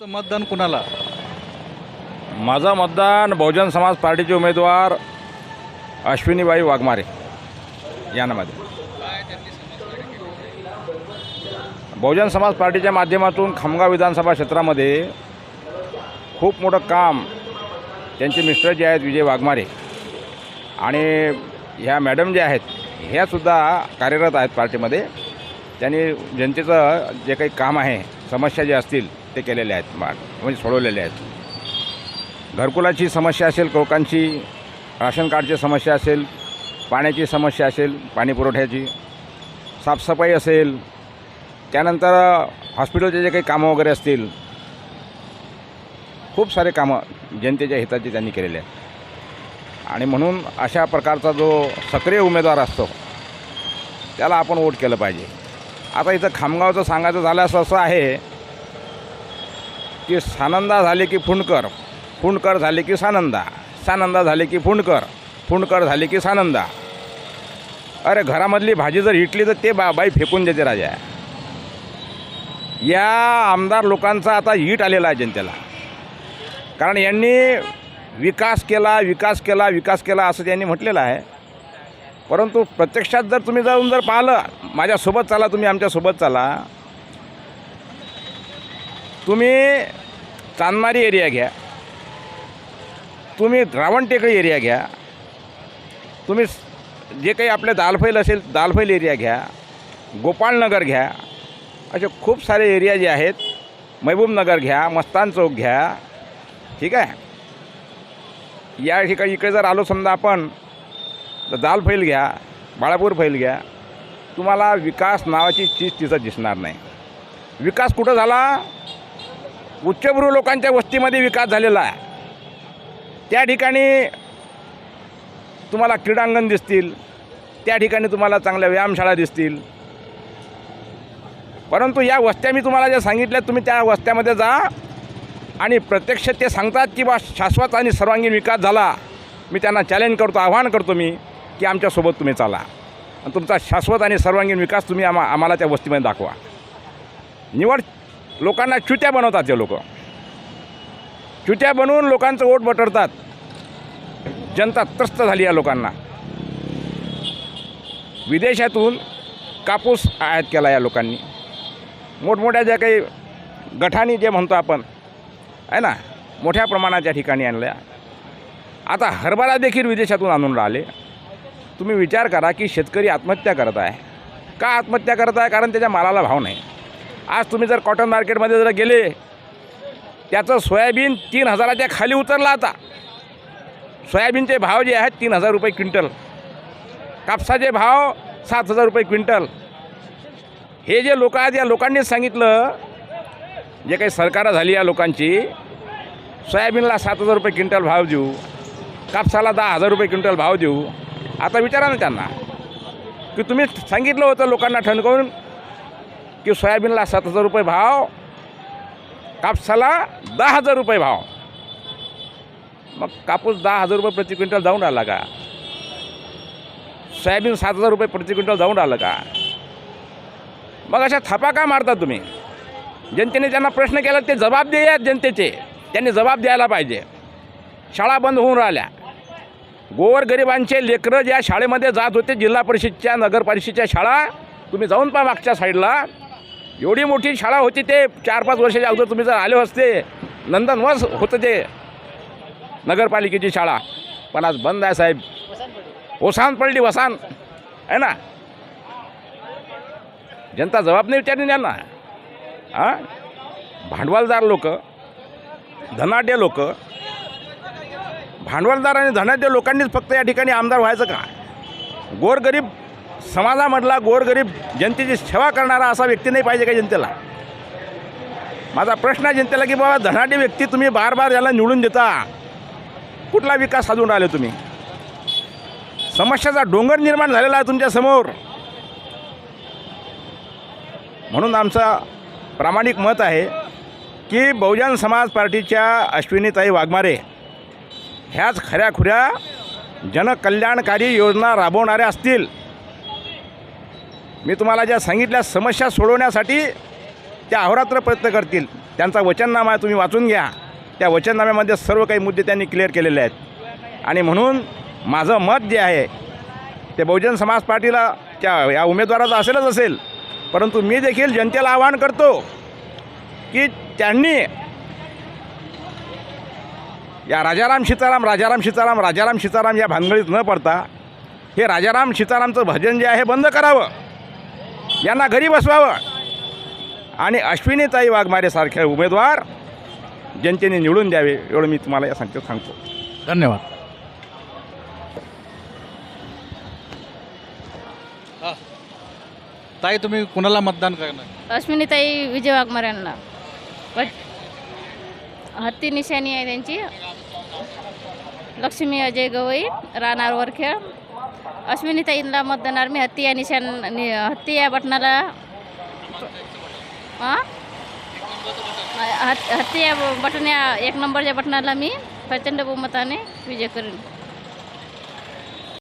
मतदान कुणाला? माझं मतदान बहुजन समाज पार्टीचे उमेदवार अश्विनीबाई वाघमारे यानामध्ये. बहुजन समाज पार्टीच्या माध्यमातून खामगाव विधानसभा क्षेत्रामध्ये खूप मोठं काम त्यांचे मिस्टर जे आहेत विजय वाघमारे आणि ह्या मॅडम ज्या आहेत ह्यासुद्धा कार्यरत आहेत पार्टीमध्ये. त्यांनी जनतेचं जे काही काम आहे समस्या जे असतील ते केलेले आहेत मा- म्हणजे सोडवलेले आहेत. घरकुलाची समस्या असेल लोकांची राशन कार्डची समस्या असेल पाण्याची समस्या असेल पाणी पुरवठ्याची साफसफाई असेल त्यानंतर हॉस्पिटलचे जे काही कामं वगैरे असतील खूप सारे कामं जनतेच्या हिताची त्यांनी केलेले आहेत. आणि म्हणून अशा प्रकारचा जो सक्रिय उमेदवार असतो त्याला आपण वोट केलं पाहिजे. आता इथं खामगावचं सांगायचं झालं असं असं आहे की सानंदा झाले की फुंडकर. फुंडकर झाले की सानंदा. सानंदा झाले की फुंडकर. फुंडकर झाले की सानंदा. अरे घरामधली भाजी जर हिटली तर ते बा बाई फेकून देते राजा. या आमदार लोकांचा आता हीट आलेला आहे जनतेला. कारण यांनी विकास केला विकास केला विकास केला असं त्यांनी म्हटलेलं आहे. परंतु प्रत्यक्षात जर तुम्ही जाऊन जर पाहिलं माझ्यासोबत चाला तुम्ही आमच्यासोबत चाला. तुम्ही चांदमारी एरिया घ्या. तुम्ही रावणटेकडी एरिया घ्या. तुम्ही जे काही आपले दालफैल असेल दालफैल एरिया घ्या. गोपाळनगर घ्या. असे खूप सारे एरिया जे आहेत महबूबनगर घ्या मस्तान चौक घ्या. ठीक आहे? या ठिकाणी इकडे जर आलो समजा आपण तर दाल फैल घ्या बाळापूर फैल घ्या. तुम्हाला विकास नावाची चीज तिथं दिसणार नाही. विकास कुठं झाला? उच्चभ्रू लोकांच्या वस्तीमध्ये विकास झालेला आहे. त्या ठिकाणी तुम्हाला क्रीडांगण दिसतील त्या ठिकाणी तुम्हाला चांगल्या व्यायामशाळा दिसतील. परंतु या वस्त्या मी तुम्हाला ज्या सांगितल्या तुम्ही त्या वस्त्यामध्ये जा आणि प्रत्यक्ष ते सांगतात की बा शाश्वत आणि सर्वांगीण विकास झाला. मी त्यांना चॅलेंज करतो आव्हान करतो मी की आमच्यासोबत तुम्ही चाला. आणि तुमचा शाश्वत आणि सर्वांगीण विकास तुम्ही आम्हा आम्हाला त्या वस्तीमध्ये दाखवा. निवड लोकांना चुत्या बनवतात ते लोक. चुत्या बनवून लोकांचं ओट बटरतात. जनता त्रस्त झाली या लोकांना. विदेशातून कापूस आयात केला या लोकांनी. मोठमोठ्या ज्या काही गठानी जे म्हणतो आपण आहे ना मोठ्या प्रमाणाच्या ठिकाणी आणल्या. आता हरभरा देखील विदेशातून आणून राहिले. तुम्ही विचार करा की शेतकरी आत्महत्या करत आहे. का आत्महत्या करत आहे? कारण त्याच्या मालाला भाव नाही. आज तुम्ही जर कॉटन मार्केटमध्ये जर गेले त्याचं सोयाबीन तीन हजाराच्या खाली उतरला आता. सोयाबीनचे भाव जे आहेत तीन हजार रुपये क्विंटल. कापसाचे भाव सात हजार रुपये क्विंटल. हे जे लोक आहेत या लोकांनीच सांगितलं जे काही सरकारं झाली या लोकांची सोयाबीनला सात हजार रुपये क्विंटल भाव देऊ कापसाला दहा हजार रुपये क्विंटल भाव देऊ आता विचारा ना त्यांना. की तुम्ही सांगितलं होतं लोकांना ठणकावून की सोयाबीनला सात हजार रुपये भाव कापसाला दहा हजार रुपये भाव. मग कापूस दहा हजार रुपये प्रति क्विंटल जाऊन राहिला का? सोयाबीन सात हजार रुपये प्रति क्विंटल जाऊन राहिलं का? मग अशा थापा का मारता तुम्ही? जनतेने त्यांना प्रश्न केला ते जबाब दे आहेत जनतेचे. त्यांनी जबाब द्यायला पाहिजे. शाळा बंद होऊन राहिल्या. गोरगरिबांचे लेकरं ज्या शाळेमध्ये जात होते जिल्हा परिषदच्या नगरपरिषदेच्या शाळा तुम्ही जाऊन पहा मागच्या साईडला एवढी मोठी शाळा होती ते चार पाच वर्षाच्या अगोदर तुम्ही जर आले असते नंदनवस होतं ते नगरपालिकेची शाळा. पण आज बंद आहे साहेब. ओसान पडली वसान आहे ना? जनता जबाब नाही विचारली त्यांना हां? भांडवलदार लोक धनाढ्य लोक भांडवलदार आणि धनाढ्य लोकांनीच फक्त या ठिकाणी आमदार व्हायचं का? गोरगरीब समाजामधला गोरगरीब जनतेची सेवा करणारा असा व्यक्ती नाही पाहिजे का जनतेला? माझा प्रश्न आहे जनतेला की बाबा धनाढ्य व्यक्ती तुम्ही बार बार याला निवडून देता. कुठला विकास साधून राहिले तुम्ही? समस्याचा डोंगर निर्माण झालेला आहे तुमच्यासमोर म्हणून आमचं प्रामाणिक मत आहे की बहुजन समाज पार्टीच्या अश्विनीताई वाघमारे ह्याच खऱ्याखुऱ्या जनकल्याणकारी योजना राबवणाऱ्या असतील. मी तुम्हाला ज्या सांगितल्या समस्या सोडवण्यासाठी त्या अहोरात्र प्रयत्न करतील. त्यांचा वचननामा तुम्ही वाचून घ्या. त्या वचननाम्यामध्ये सर्व काही मुद्दे त्यांनी क्लिअर केलेले आहेत. आणि म्हणून माझं मत जे आहे ते बहुजन समाज पार्टीला त्या या उमेदवाराचं असेलच असेल. परंतु मी देखील जनतेला आवाहन करतो की त्यांनी या राजाराम सीताराम राजाराम सीताराम राजाराम सीताराम या भानगडीत न पडता हे राजाराम सीतारामचं भजन जे आहे बंद करावं. यांना घरी बसवावं. आणि अश्विनीताई वाघमारेसारखे उमेदवार जनतेने निवडून द्यावे एवढं मी तुम्हाला या सांगतो सांगतो. धन्यवाद. ताई तुम्ही कुणाला मतदान करणार? अश्विनीताई विजय वाघमारे यांना व- हत्ती निशाणी आहे त्यांची. लक्ष्मी अजय गवई राहणार वरखेळ अश्विनीताईंना मतदानार मी हत्ती या निशाण नि- हत्ती या बटनाला हां हत्ती या बटन या एक नंबरच्या बटनाला मी प्रचंड बहुमताने विजय करेन